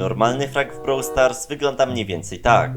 Normalny frag w Brawl Stars wygląda mniej więcej tak.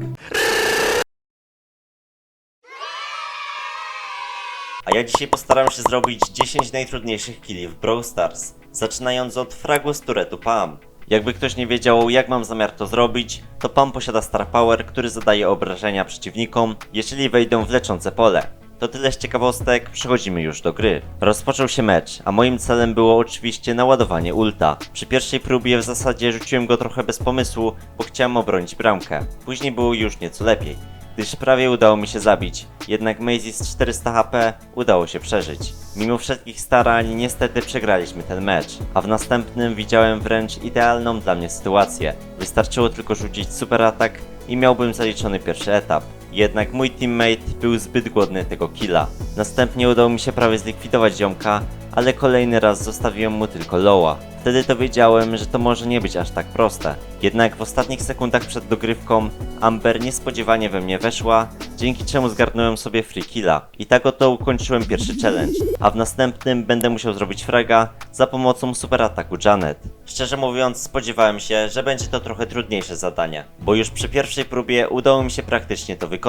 A ja dzisiaj postaram się zrobić 10 najtrudniejszych killi w Brawl Stars, zaczynając od fragu z turetu Pam. Jakby ktoś nie wiedział jak mam zamiar to zrobić, to Pam posiada Star Power, który zadaje obrażenia przeciwnikom, jeżeli wejdą w leczące pole. To tyle z ciekawostek, przechodzimy już do gry. Rozpoczął się mecz, a moim celem było oczywiście naładowanie ulta. Przy pierwszej próbie w zasadzie rzuciłem go trochę bez pomysłu, bo chciałem obronić bramkę. Później było już nieco lepiej gdyż prawie udało mi się zabić. Jednak Maisie z 400 HP udało się przeżyć. Mimo wszystkich starań niestety przegraliśmy ten mecz, a w następnym widziałem wręcz idealną dla mnie sytuację. Wystarczyło tylko rzucić super atak i miałbym zaliczony pierwszy etap. Jednak mój teammate był zbyt głodny tego killa. Następnie udało mi się prawie zlikwidować ziomka, ale kolejny raz zostawiłem mu tylko loła. Wtedy to wiedziałem, że to może nie być aż tak proste. Jednak w ostatnich sekundach przed dogrywką Amber niespodziewanie we mnie weszła, dzięki czemu zgarnąłem sobie free killa. I tak oto ukończyłem pierwszy challenge, a w następnym będę musiał zrobić fraga za pomocą super ataku Janet. Szczerze mówiąc spodziewałem się, że będzie to trochę trudniejsze zadanie, bo już przy pierwszej próbie udało mi się praktycznie to wykonać.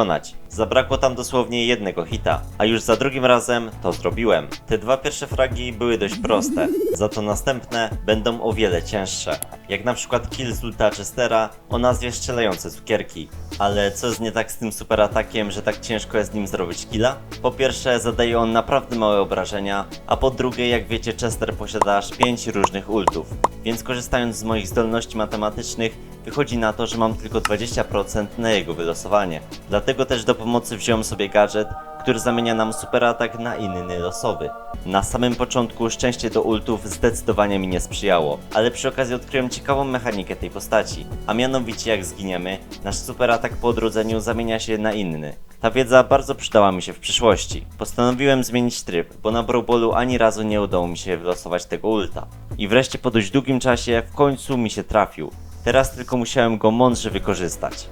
Zabrakło tam dosłownie jednego hita, a już za drugim razem to zrobiłem. Te dwa pierwsze fragi były dość proste, za to następne będą o wiele cięższe. Jak na przykład kill z ulta Chestera o nazwie strzelające cukierki. Ale co jest nie tak z tym super atakiem, że tak ciężko jest nim zrobić killa? Po pierwsze zadaje on naprawdę małe obrażenia, a po drugie jak wiecie Chester posiada aż 5 różnych ultów. Więc korzystając z moich zdolności matematycznych wychodzi na to, że mam tylko 20% na jego wylosowanie. Dlatego też do pomocy wziąłem sobie gadżet, który zamienia nam super atak na inny losowy. Na samym początku szczęście do ultów zdecydowanie mi nie sprzyjało, ale przy okazji odkryłem ciekawą mechanikę tej postaci, a mianowicie jak zginiemy, nasz super atak po odrodzeniu zamienia się na inny. Ta wiedza bardzo przydała mi się w przyszłości. Postanowiłem zmienić tryb, bo na Brawl Ballu ani razu nie udało mi się wylosować tego ulta. I wreszcie po dość długim czasie w końcu mi się trafił. Teraz tylko musiałem go mądrze wykorzystać.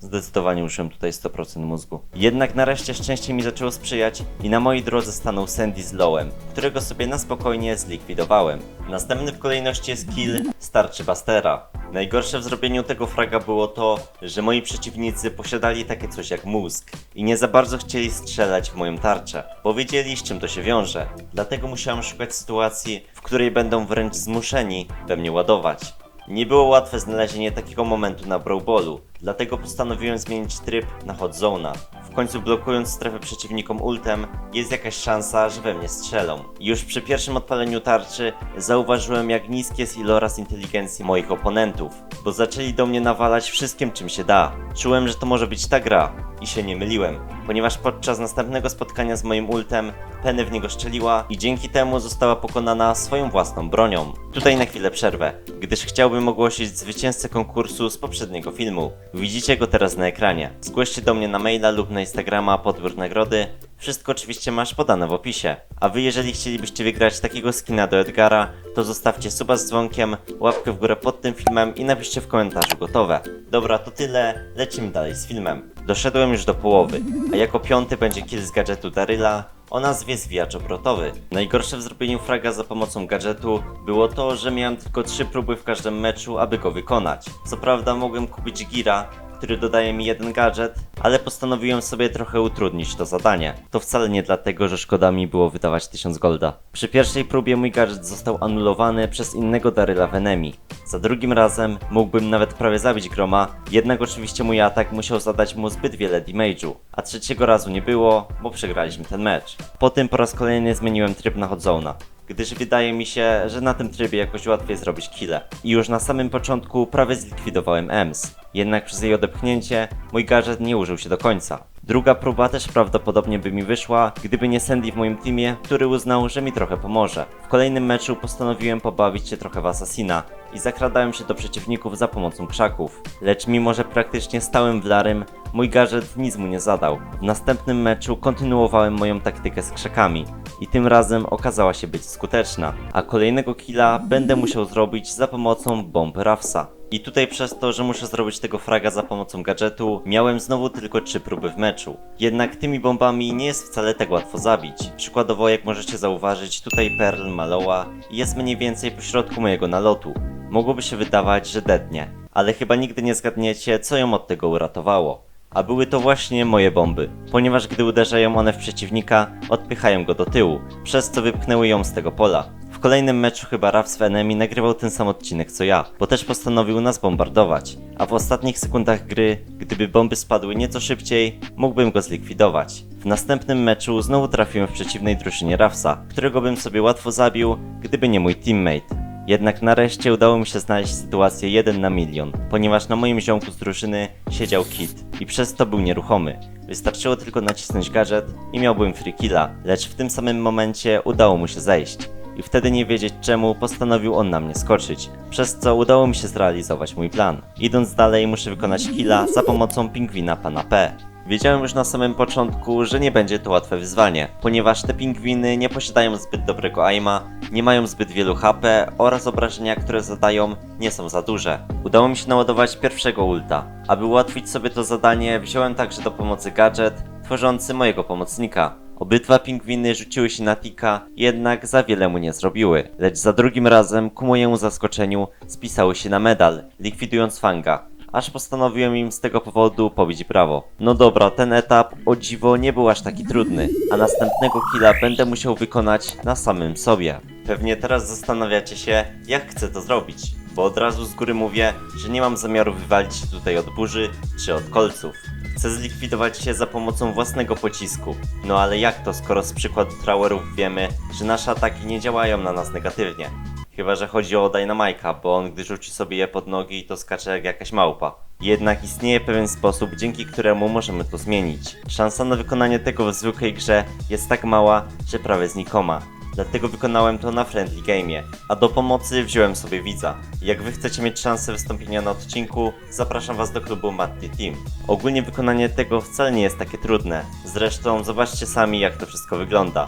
Zdecydowanie użyłem tutaj 100% mózgu. Jednak nareszcie szczęście mi zaczęło sprzyjać i na mojej drodze stanął Sandy z Lowem, którego sobie na spokojnie zlikwidowałem. Następny w kolejności jest kill starczy Bastera. Najgorsze w zrobieniu tego fraga było to, że moi przeciwnicy posiadali takie coś jak mózg i nie za bardzo chcieli strzelać w moją tarczę, bo wiedzieli z czym to się wiąże. Dlatego musiałem szukać sytuacji, w której będą wręcz zmuszeni we mnie ładować. Nie było łatwe znalezienie takiego momentu na Brawl Ballu, dlatego postanowiłem zmienić tryb na Hot Zone'a. W końcu blokując strefę przeciwnikom ultem, jest jakaś szansa, że we mnie strzelą. Już przy pierwszym odpaleniu tarczy zauważyłem jak niski jest iloraz inteligencji moich oponentów, bo zaczęli do mnie nawalać wszystkim czym się da. Czułem, że to może być ta gra i się nie myliłem, ponieważ podczas następnego spotkania z moim ultem Penny w niego strzeliła i dzięki temu została pokonana swoją własną bronią. Tutaj na chwilę przerwę, gdyż chciałbym ogłosić zwycięzcę konkursu z poprzedniego filmu. Widzicie go teraz na ekranie. Zgłoście do mnie na maila lub na Instagrama podbór nagrody. Wszystko oczywiście masz podane w opisie. A wy jeżeli chcielibyście wygrać takiego skina do Edgara, to zostawcie suba z dzwonkiem, łapkę w górę pod tym filmem i napiszcie w komentarzu gotowe. Dobra, to tyle, lecimy dalej z filmem. Doszedłem już do połowy, a jako piąty będzie kill z gadżetu Daryla, o nazwie zwijacz obrotowy. Najgorsze w zrobieniu fraga za pomocą gadżetu było to, że miałem tylko 3 próby w każdym meczu, aby go wykonać. Co prawda mogłem kupić gira, który dodaje mi jeden gadżet, ale postanowiłem sobie trochę utrudnić to zadanie. To wcale nie dlatego, że szkoda mi było wydawać 1000 golda. Przy pierwszej próbie mój gadżet został anulowany przez innego Daryla w Enemy. Za drugim razem mógłbym nawet prawie zabić Groma, jednak oczywiście mój atak musiał zadać mu zbyt wiele damage'u, a trzeciego razu nie było, bo przegraliśmy ten mecz. Po tym po raz kolejny zmieniłem tryb na Hot Zone'a gdyż wydaje mi się, że na tym trybie jakoś łatwiej zrobić kile. I już na samym początku prawie zlikwidowałem EMS, jednak przez jej odepchnięcie mój gadżet nie użył się do końca. Druga próba też prawdopodobnie by mi wyszła, gdyby nie Sandy w moim teamie, który uznał, że mi trochę pomoże. W kolejnym meczu postanowiłem pobawić się trochę w Assassina i zakradałem się do przeciwników za pomocą krzaków. Lecz mimo, że praktycznie stałem w larym, mój gadżet nic mu nie zadał. W następnym meczu kontynuowałem moją taktykę z krzakami i tym razem okazała się być skuteczna, a kolejnego killa będę musiał zrobić za pomocą bomb Rafsa. I tutaj przez to, że muszę zrobić tego fraga za pomocą gadżetu, miałem znowu tylko 3 próby w meczu. Jednak tymi bombami nie jest wcale tak łatwo zabić. Przykładowo jak możecie zauważyć, tutaj Pearl Maloa jest mniej więcej po środku mojego nalotu. Mogłoby się wydawać, że dednie, ale chyba nigdy nie zgadniecie, co ją od tego uratowało. A były to właśnie moje bomby, ponieważ gdy uderzają one w przeciwnika, odpychają go do tyłu, przez co wypchnęły ją z tego pola. W kolejnym meczu chyba Raf z Enemy nagrywał ten sam odcinek co ja, bo też postanowił nas bombardować. A w ostatnich sekundach gry, gdyby bomby spadły nieco szybciej, mógłbym go zlikwidować. W następnym meczu znowu trafiłem w przeciwnej drużynie Rafsa, którego bym sobie łatwo zabił, gdyby nie mój teammate. Jednak nareszcie udało mi się znaleźć sytuację 1 na milion, ponieważ na moim ziomku z drużyny siedział Kit i przez to był nieruchomy. Wystarczyło tylko nacisnąć gadżet i miałbym free killa, lecz w tym samym momencie udało mu się zejść. I wtedy nie wiedzieć czemu postanowił on na mnie skoczyć, przez co udało mi się zrealizować mój plan. Idąc dalej muszę wykonać killa za pomocą pingwina pana P. Wiedziałem już na samym początku, że nie będzie to łatwe wyzwanie, ponieważ te pingwiny nie posiadają zbyt dobrego aima, nie mają zbyt wielu HP oraz obrażenia, które zadają, nie są za duże. Udało mi się naładować pierwszego ulta. Aby ułatwić sobie to zadanie, wziąłem także do pomocy gadżet tworzący mojego pomocnika. Obydwa pingwiny rzuciły się na Tika, jednak za wiele mu nie zrobiły. Lecz za drugim razem, ku mojemu zaskoczeniu, spisały się na medal, likwidując Fanga aż postanowiłem im z tego powodu pobić brawo. No dobra, ten etap o dziwo nie był aż taki trudny, a następnego killa będę musiał wykonać na samym sobie. Pewnie teraz zastanawiacie się, jak chcę to zrobić, bo od razu z góry mówię, że nie mam zamiaru wywalić się tutaj od burzy czy od kolców. Chcę zlikwidować się za pomocą własnego pocisku. No ale jak to, skoro z przykładu Trowerów wiemy, że nasze ataki nie działają na nas negatywnie? Chyba, że chodzi o Dynamike'a, bo on gdy rzuci sobie je pod nogi, to skacze jak jakaś małpa. Jednak istnieje pewien sposób, dzięki któremu możemy to zmienić. Szansa na wykonanie tego w zwykłej grze jest tak mała, że prawie znikoma. Dlatego wykonałem to na Friendly Game'ie, a do pomocy wziąłem sobie widza. Jak wy chcecie mieć szansę wystąpienia na odcinku, zapraszam was do klubu Matty Team. Ogólnie wykonanie tego wcale nie jest takie trudne. Zresztą zobaczcie sami jak to wszystko wygląda.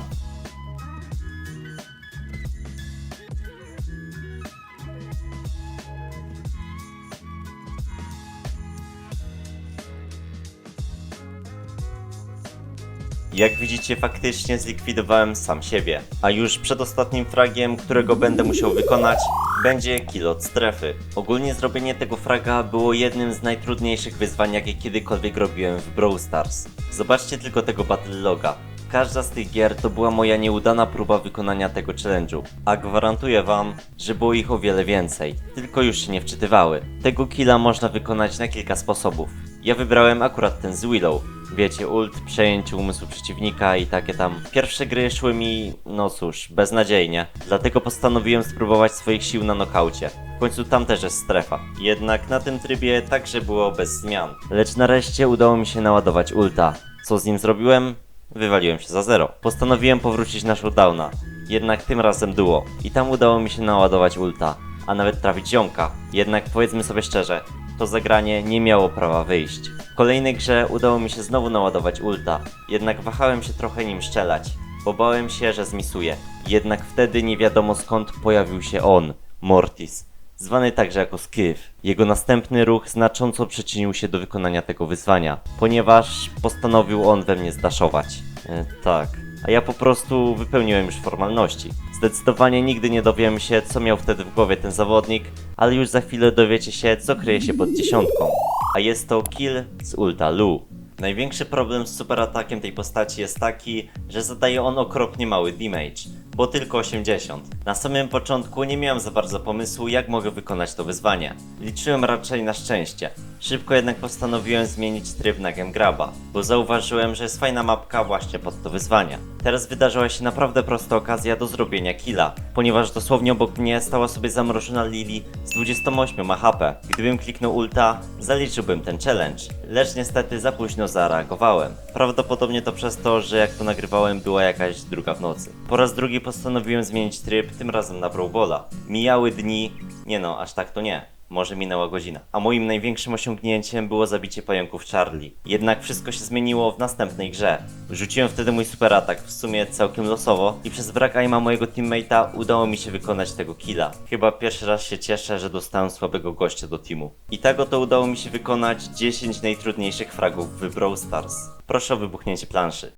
Jak widzicie, faktycznie zlikwidowałem sam siebie. A już przed ostatnim fragiem, którego będę musiał wykonać, będzie kill od strefy. Ogólnie zrobienie tego fraga było jednym z najtrudniejszych wyzwań, jakie kiedykolwiek robiłem w Brawl Stars. Zobaczcie tylko tego battle loga. Każda z tych gier to była moja nieudana próba wykonania tego challenge'u, a gwarantuję wam, że było ich o wiele więcej, tylko już się nie wczytywały. Tego killa można wykonać na kilka sposobów. Ja wybrałem akurat ten z Willow. Wiecie, ult, przejęcie umysłu przeciwnika i takie tam. Pierwsze gry szły mi, no cóż, beznadziejnie. Dlatego postanowiłem spróbować swoich sił na nokaucie. W końcu tam też jest strefa. Jednak na tym trybie także było bez zmian. Lecz nareszcie udało mi się naładować ulta. Co z nim zrobiłem? Wywaliłem się za zero. Postanowiłem powrócić na showdowna. Jednak tym razem duo. I tam udało mi się naładować ulta. A nawet trafić ziomka. Jednak powiedzmy sobie szczerze, to zagranie nie miało prawa wyjść. W kolejnej grze udało mi się znowu naładować ulta, jednak wahałem się trochę nim strzelać, bo bałem się, że zmisuję. Jednak wtedy nie wiadomo skąd pojawił się on, Mortis, zwany także jako Skiff. Jego następny ruch znacząco przyczynił się do wykonania tego wyzwania, ponieważ postanowił on we mnie zdaszować. E, tak. A ja po prostu wypełniłem już formalności. Zdecydowanie nigdy nie dowiem się, co miał wtedy w głowie ten zawodnik, ale już za chwilę dowiecie się, co kryje się pod dziesiątką. A jest to kill z ulta Lu. Największy problem z superatakiem tej postaci jest taki, że zadaje on okropnie mały damage, bo tylko 80. Na samym początku nie miałem za bardzo pomysłu, jak mogę wykonać to wyzwanie. Liczyłem raczej na szczęście. Szybko jednak postanowiłem zmienić tryb na Graba, bo zauważyłem, że jest fajna mapka właśnie pod to wyzwanie. Teraz wydarzyła się naprawdę prosta okazja do zrobienia killa, ponieważ dosłownie obok mnie stała sobie zamrożona Lily z 28 HP. Gdybym kliknął ulta, zaliczyłbym ten challenge, lecz niestety za późno zareagowałem. Prawdopodobnie to przez to, że jak to nagrywałem była jakaś druga w nocy. Po raz drugi postanowiłem zmienić tryb, tym razem na Brawlbola. Mijały dni, nie no, aż tak to nie. Może minęła godzina. A moim największym osiągnięciem było zabicie pająków Charlie. Jednak wszystko się zmieniło w następnej grze. Rzuciłem wtedy mój super atak, w sumie całkiem losowo, i przez brak aima mojego teammate'a udało mi się wykonać tego killa. Chyba pierwszy raz się cieszę, że dostałem słabego gościa do teamu. I tak oto udało mi się wykonać 10 najtrudniejszych fragów w Brawl Stars. Proszę o wybuchnięcie planszy.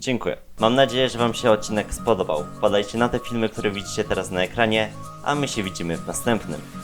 Dziękuję. Mam nadzieję, że Wam się odcinek spodobał. Podajcie na te filmy, które widzicie teraz na ekranie, a my się widzimy w następnym.